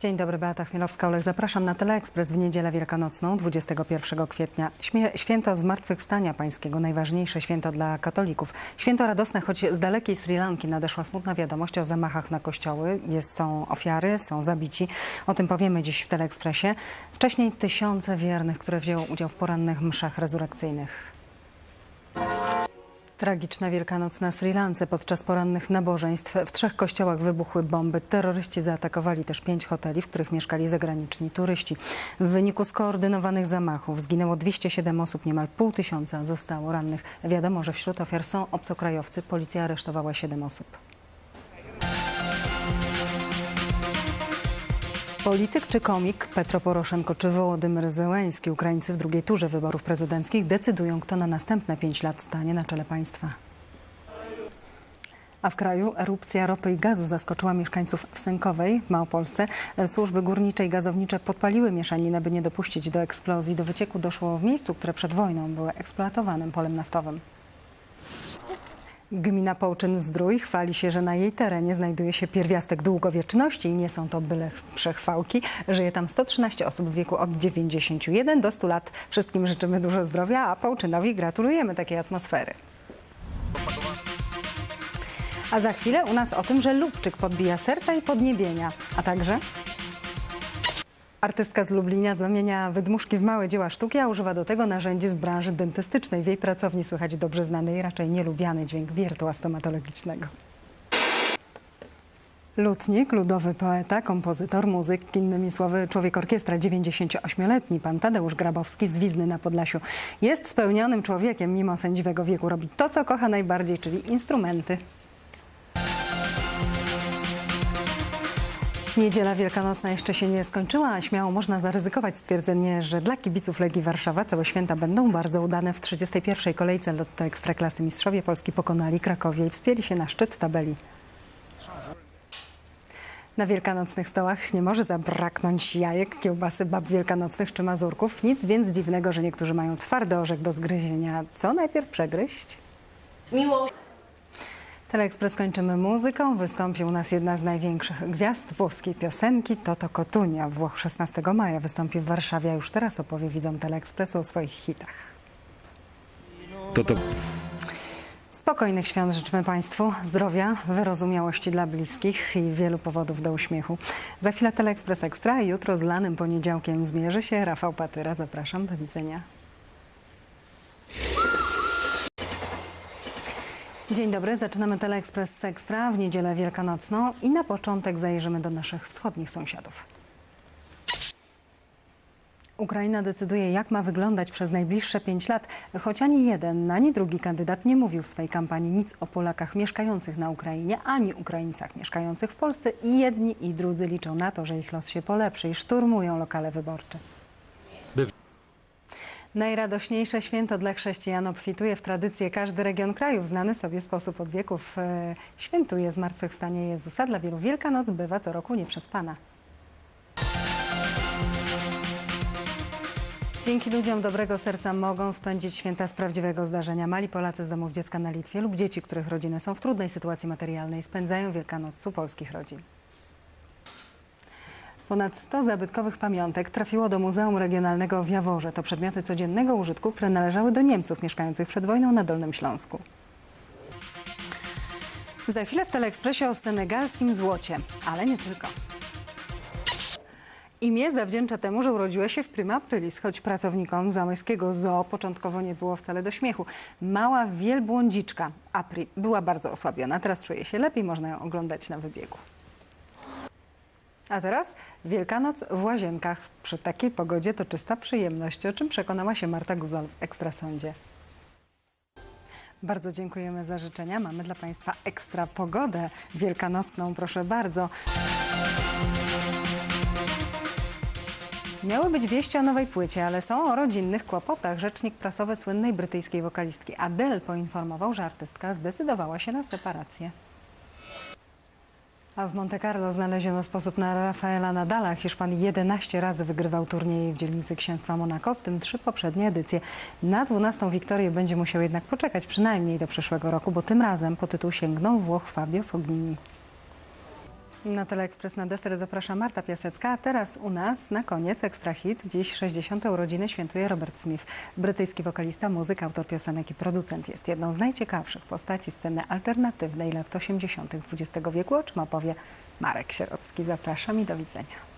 Dzień dobry, Beata Chmielowska-Olech. Zapraszam na Teleekspres w niedzielę wielkanocną, 21 kwietnia. Święto Zmartwychwstania Pańskiego, najważniejsze święto dla katolików. Święto radosne, choć z dalekiej Sri Lanki nadeszła smutna wiadomość o zamachach na kościoły. Jest, są ofiary, są zabici. O tym powiemy dziś w Teleekspresie. Wcześniej tysiące wiernych, które wzięło udział w porannych mszach rezurekcyjnych. Tragiczna Wielkanoc na Sri Lance. Podczas porannych nabożeństw w trzech kościołach wybuchły bomby. Terroryści zaatakowali też pięć hoteli, w których mieszkali zagraniczni turyści. W wyniku skoordynowanych zamachów zginęło 207 osób, niemal pół tysiąca zostało rannych. Wiadomo, że wśród ofiar są obcokrajowcy. Policja aresztowała 7 osób. Polityk czy komik, Petro Poroszenko czy Wołodymyr Zełenski, Ukraińcy w drugiej turze wyborów prezydenckich decydują, kto na następne pięć lat stanie na czele państwa. A w kraju erupcja ropy i gazu zaskoczyła mieszkańców w Sękowej w Małopolsce. Służby górnicze i gazownicze podpaliły mieszaninę, by nie dopuścić do eksplozji. Do wycieku doszło w miejscu, które przed wojną było eksploatowanym polem naftowym. Gmina Połczyn-Zdrój chwali się, że na jej terenie znajduje się pierwiastek długowieczności i nie są to byle przechwałki. Żyje tam 113 osób w wieku od 91 do 100 lat. Wszystkim życzymy dużo zdrowia, a Połczynowi gratulujemy takiej atmosfery. A za chwilę u nas o tym, że Lubczyk podbija serca i podniebienia, a także... Artystka z Lublina zamienia wydmuszki w małe dzieła sztuki, a używa do tego narzędzi z branży dentystycznej. W jej pracowni słychać dobrze znany i raczej nielubiany dźwięk wiertła stomatologicznego. Lutnik, ludowy poeta, kompozytor, muzyk, innymi słowy człowiek orkiestra, 98-letni pan Tadeusz Grabowski z Wizny na Podlasiu. Jest spełnionym człowiekiem, mimo sędziwego wieku. Robi to, co kocha najbardziej, czyli instrumenty. Niedziela Wielkanocna jeszcze się nie skończyła, a śmiało można zaryzykować stwierdzenie, że dla kibiców Legii Warszawa całe święta będą bardzo udane. W 31. kolejce Lotto Ekstraklasy Mistrzowie Polski pokonali Krakowie i wspięli się na szczyt tabeli. Na wielkanocnych stołach nie może zabraknąć jajek, kiełbasy, bab wielkanocnych czy mazurków. Nic więc dziwnego, że niektórzy mają twardy orzech do zgryzienia. Co najpierw przegryźć? Miłość. Teleekspres kończymy muzyką. Wystąpi u nas jedna z największych gwiazd włoskiej piosenki, Toto Cotunia. Włoch 16 maja wystąpi w Warszawie, a już teraz opowie widzom Teleekspresu o swoich hitach. To to Spokojnych świąt życzymy Państwu, zdrowia, wyrozumiałości dla bliskich i wielu powodów do uśmiechu. Za chwilę Teleekspres Ekstra, jutro z lanym poniedziałkiem zmierzy się Rafał Patyra. Zapraszam, do widzenia. Dzień dobry, zaczynamy Teleekspres Ekstra w niedzielę wielkanocną i na początek zajrzymy do naszych wschodnich sąsiadów. Ukraina decyduje, jak ma wyglądać przez najbliższe pięć lat, choć ani jeden, ani drugi kandydat nie mówił w swej kampanii nic o Polakach mieszkających na Ukrainie, ani Ukraińcach mieszkających w Polsce i jedni i drudzy liczą na to, że ich los się polepszy i szturmują lokale wyborcze. Najradośniejsze święto dla chrześcijan obfituje w tradycję. Każdy region kraju w znany sobie sposób od wieków e, świętuje zmartwychwstanie Jezusa. Dla wielu Wielkanoc bywa co roku nieprzespana. Dzięki ludziom dobrego serca mogą spędzić święta z prawdziwego zdarzenia. Mali Polacy z domów dziecka na Litwie lub dzieci, których rodziny są w trudnej sytuacji materialnej, spędzają Wielkanoc u polskich rodzin. Ponad 100 zabytkowych pamiątek trafiło do Muzeum Regionalnego w Jaworze. To przedmioty codziennego użytku, które należały do Niemców mieszkających przed wojną na Dolnym Śląsku. Za chwilę w Teleekspresie o senegalskim złocie, ale nie tylko. Imię zawdzięcza temu, że urodziła się w prima choć pracownikom zamojskiego zoo początkowo nie było wcale do śmiechu. Mała wielbłądziczka Apri była bardzo osłabiona, teraz czuje się lepiej, można ją oglądać na wybiegu. A teraz Wielkanoc w Łazienkach. Przy takiej pogodzie to czysta przyjemność, o czym przekonała się Marta Guzol w Ekstrasądzie. Bardzo dziękujemy za życzenia. Mamy dla Państwa ekstra pogodę wielkanocną, proszę bardzo. Miały być wieści o nowej płycie, ale są o rodzinnych kłopotach. Rzecznik prasowy słynnej brytyjskiej wokalistki Adele poinformował, że artystka zdecydowała się na separację. A w Monte Carlo znaleziono sposób na Rafaela Nadala. Hiszpan 11 razy wygrywał turnieje w dzielnicy Księstwa Monako, w tym trzy poprzednie edycje. Na 12 wiktorię będzie musiał jednak poczekać przynajmniej do przyszłego roku, bo tym razem po tytuł sięgnął Włoch Fabio Fognini. Na Teleekspres na deser zaprasza Marta Piasecka, a teraz u nas na koniec ekstra hit. Dziś 60. urodziny świętuje Robert Smith. Brytyjski wokalista, muzyk, autor piosenek i producent. Jest jedną z najciekawszych postaci sceny alternatywnej lat 80. XX wieku, o czym opowie Marek Sierocki. Zapraszam i do widzenia.